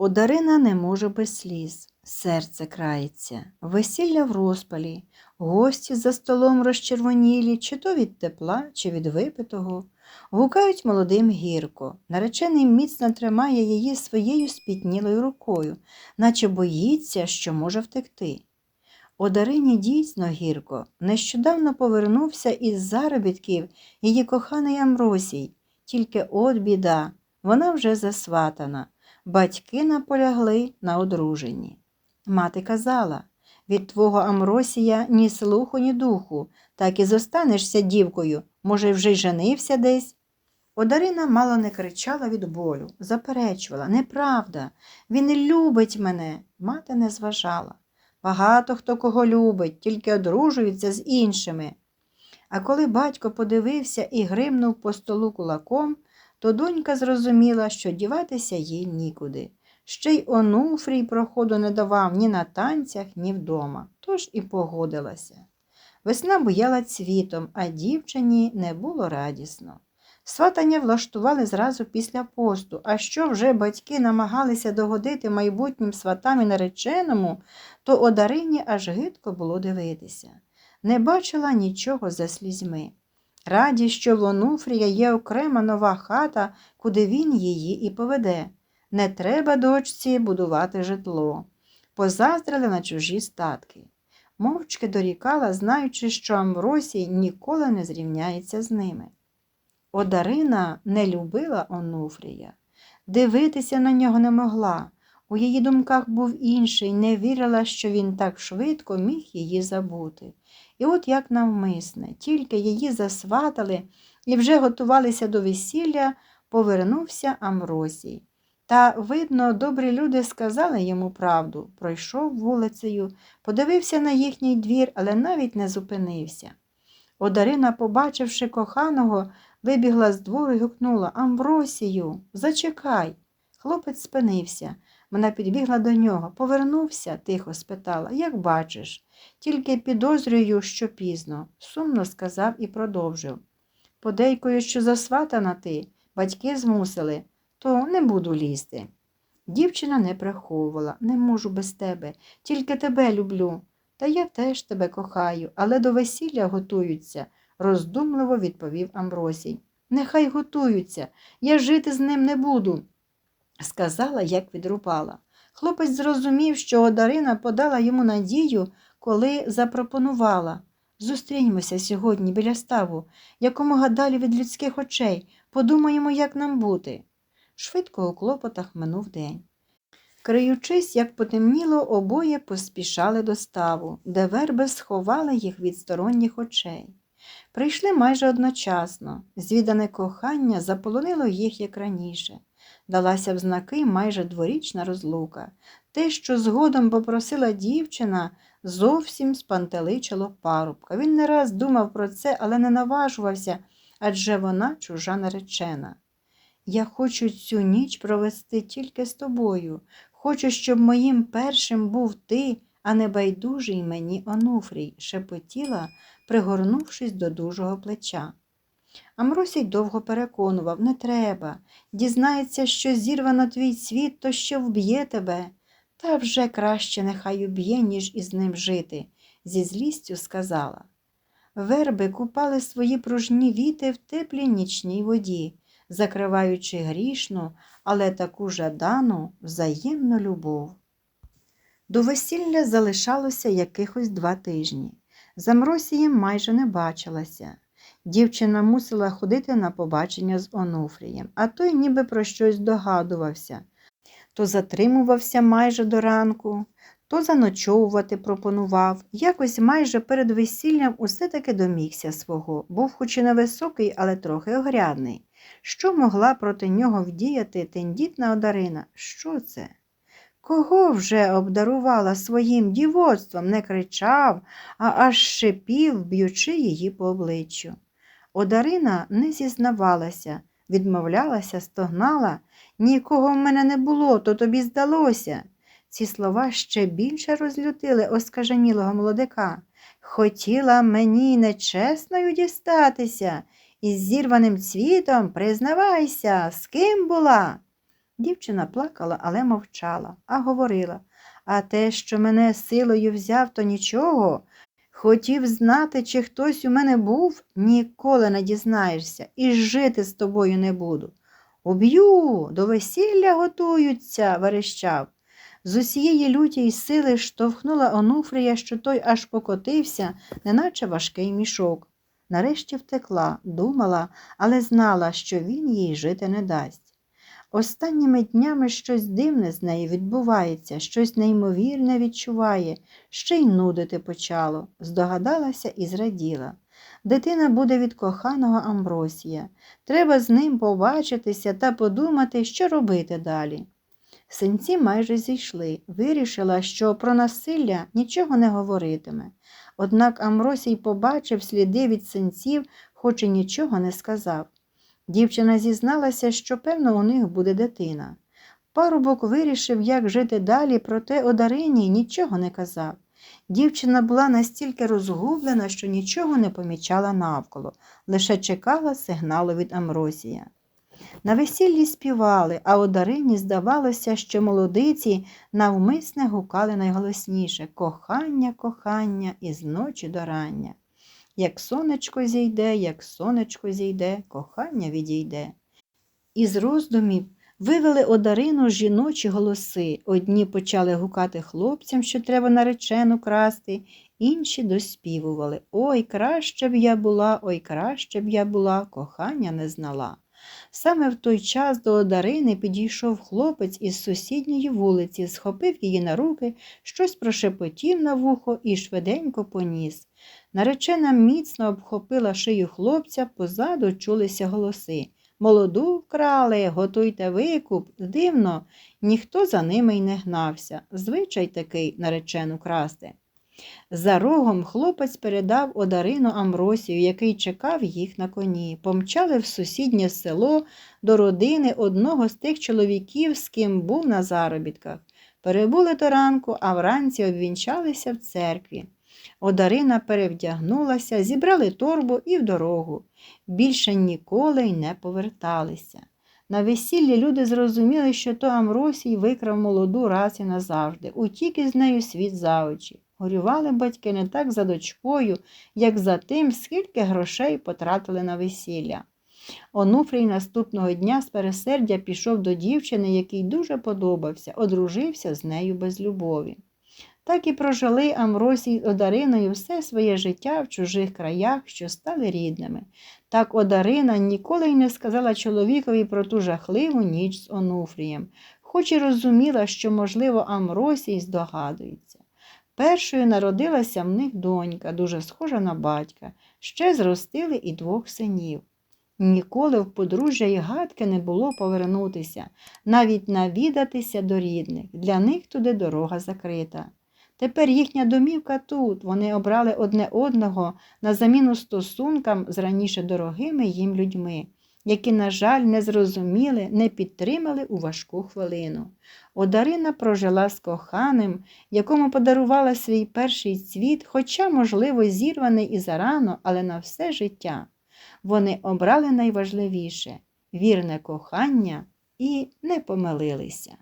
Одарина не може без сліз, серце крається, весілля в розпалі, гості за столом розчервонілі, чи то від тепла, чи від випитого. Гукають молодим гірко. Наречений міцно тримає її своєю спітнілою рукою, наче боїться, що може втекти. Одарині дійсно гірко. Нещодавно повернувся із заробітків її коханий Амросій. Тільки от біда, вона вже засватана. Батьки наполягли на одруженні. Мати казала від твого Амросія ні слуху, ні духу, так і зостанешся дівкою, може, вже й женився десь. Одарина мало не кричала від болю, заперечувала неправда, він любить мене. Мати не зважала. Багато хто кого любить, тільки одружується з іншими. А коли батько подивився і гримнув по столу кулаком, то донька зрозуміла, що діватися їй нікуди. Ще й онуфрій проходу не давав ні на танцях, ні вдома, тож і погодилася. Весна буяла цвітом, а дівчині не було радісно. Сватання влаштували зразу після посту, а що вже батьки намагалися догодити майбутнім сватам і нареченому, то одарині аж гидко було дивитися. Не бачила нічого за слізьми. Раді, що в Онуфрія є окрема нова хата, куди він її і поведе. Не треба дочці будувати житло. Позаздрили на чужі статки. Мовчки дорікала, знаючи, що Амросій ніколи не зрівняється з ними. Одарина не любила Онуфрія. Дивитися на нього не могла. У її думках був інший, не вірила, що він так швидко міг її забути. І от як навмисне, тільки її засватали і вже готувалися до весілля, повернувся Амросій. Та, видно, добрі люди сказали йому правду, пройшов вулицею, подивився на їхній двір, але навіть не зупинився. Одарина, побачивши коханого, вибігла з двору і гукнула Амбросію, зачекай. Хлопець спинився. Вона підбігла до нього. Повернувся, тихо спитала, як бачиш, тільки підозрюю, що пізно, сумно сказав і продовжив. Подейкою, що засватана ти, батьки змусили, то не буду лізти. Дівчина не приховувала, не можу без тебе, тільки тебе люблю. Та я теж тебе кохаю, але до весілля готуються, роздумливо відповів Амбросій. Нехай готуються, я жити з ним не буду, сказала, як відрубала. Хлопець зрозумів, що Одарина подала йому надію, коли запропонувала Зустріньмося сьогодні біля ставу, якомога далі від людських очей, подумаємо, як нам бути. Швидко у клопотах минув день. Криючись, як потемніло, обоє поспішали до ставу, де верби сховали їх від сторонніх очей. Прийшли майже одночасно, звідане кохання заполонило їх як раніше. Далася в знаки майже дворічна розлука. Те, що згодом попросила дівчина, зовсім спантеличило парубка. Він не раз думав про це, але не наважувався, адже вона чужа наречена. Я хочу цю ніч провести тільки з тобою. Хочу, щоб моїм першим був ти, а не байдужий мені Онуфрій, шепотіла, пригорнувшись до дужого плеча. Амросій довго переконував не треба. Дізнається, що зірвано твій світ, то що вб'є тебе. Та вже краще нехай уб'є, ніж із ним жити, зі злістю сказала. Верби купали свої пружні віти в теплій нічній воді, закриваючи грішну, але таку жадану взаємну любов. До весілля залишалося якихось два тижні. За Мросієм майже не бачилася. Дівчина мусила ходити на побачення з Онуфрієм, а той ніби про щось догадувався. То затримувався майже до ранку, то заночовувати пропонував. Якось майже перед весіллям усе таки домігся свого, був хоч і невисокий, але трохи огрядний. Що могла проти нього вдіяти тендітна одарина? Що це? Кого вже обдарувала своїм дівоцтвом, не кричав, а аж шипів, б'ючи її по обличчю. Одарина не зізнавалася, відмовлялася, стогнала. Нікого в мене не було, то тобі здалося. Ці слова ще більше розлютили оскаженілого молодика. Хотіла мені нечесною дістатися, із зірваним цвітом признавайся, з ким була. Дівчина плакала, але мовчала, а говорила А те, що мене силою взяв, то нічого. Хотів знати, чи хтось у мене був, ніколи не дізнаєшся, і жити з тобою не буду. Уб'ю, до весілля готуються, верещав. З усієї люті й сили штовхнула Онуфрія, що той аж покотився, неначе важкий мішок. Нарешті втекла, думала, але знала, що він їй жити не дасть. Останніми днями щось дивне з нею відбувається, щось неймовірне відчуває, ще й нудити почало, здогадалася і зраділа. Дитина буде від коханого Амбросія. Треба з ним побачитися та подумати, що робити далі. Синці майже зійшли, вирішила, що про насилля нічого не говоритиме. Однак Амросій побачив сліди від синців, хоч і нічого не сказав. Дівчина зізналася, що, певно, у них буде дитина. Парубок вирішив, як жити далі, проте Одарині нічого не казав. Дівчина була настільки розгублена, що нічого не помічала навколо, лише чекала сигналу від Амросія. На весіллі співали, а Одарині здавалося, що молодиці навмисне гукали найголосніше кохання, кохання із ночі до рання. Як сонечко зійде, як сонечко зійде, кохання відійде. Із роздумів вивели Одарину жіночі голоси. Одні почали гукати хлопцям, що треба наречену красти, інші доспівували Ой, краще б я була, ой, краще б я була, кохання не знала. Саме в той час до Одарини підійшов хлопець із сусідньої вулиці, схопив її на руки, щось прошепотів на вухо і швиденько поніс. Наречена міцно обхопила шию хлопця, позаду чулися голоси. Молоду вкрали, готуйте викуп. Дивно, ніхто за ними й не гнався. Звичай такий наречену красти. За рогом хлопець передав Одарину Амросію, який чекав їх на коні. Помчали в сусіднє село до родини одного з тих чоловіків, з ким був на заробітках. Перебули до ранку, а вранці обвінчалися в церкві. Одарина перевдягнулася, зібрали торбу і в дорогу. Більше ніколи й не поверталися. На весіллі люди зрозуміли, що то Амросій викрав молоду раз і назавжди, утік із нею світ за очі. Горювали батьки не так за дочкою, як за тим, скільки грошей потратили на весілля. Онуфрій наступного дня з пересердя пішов до дівчини, який дуже подобався, одружився з нею без любові. Так і прожили Амросій з Одариною все своє життя в чужих краях, що стали рідними. Так Одарина ніколи й не сказала чоловікові про ту жахливу ніч з Онуфрієм, хоч і розуміла, що, можливо, Амросій здогадується. Першою народилася в них донька, дуже схожа на батька, ще зростили і двох синів. Ніколи в подружжя й гадки не було повернутися, навіть навідатися до рідних. Для них туди дорога закрита. Тепер їхня домівка тут. Вони обрали одне одного на заміну стосункам з раніше дорогими їм людьми, які, на жаль, не зрозуміли, не підтримали у важку хвилину. Одарина прожила з коханим, якому подарувала свій перший цвіт, хоча, можливо, зірваний і зарано, але на все життя. Вони обрали найважливіше вірне кохання і не помилилися.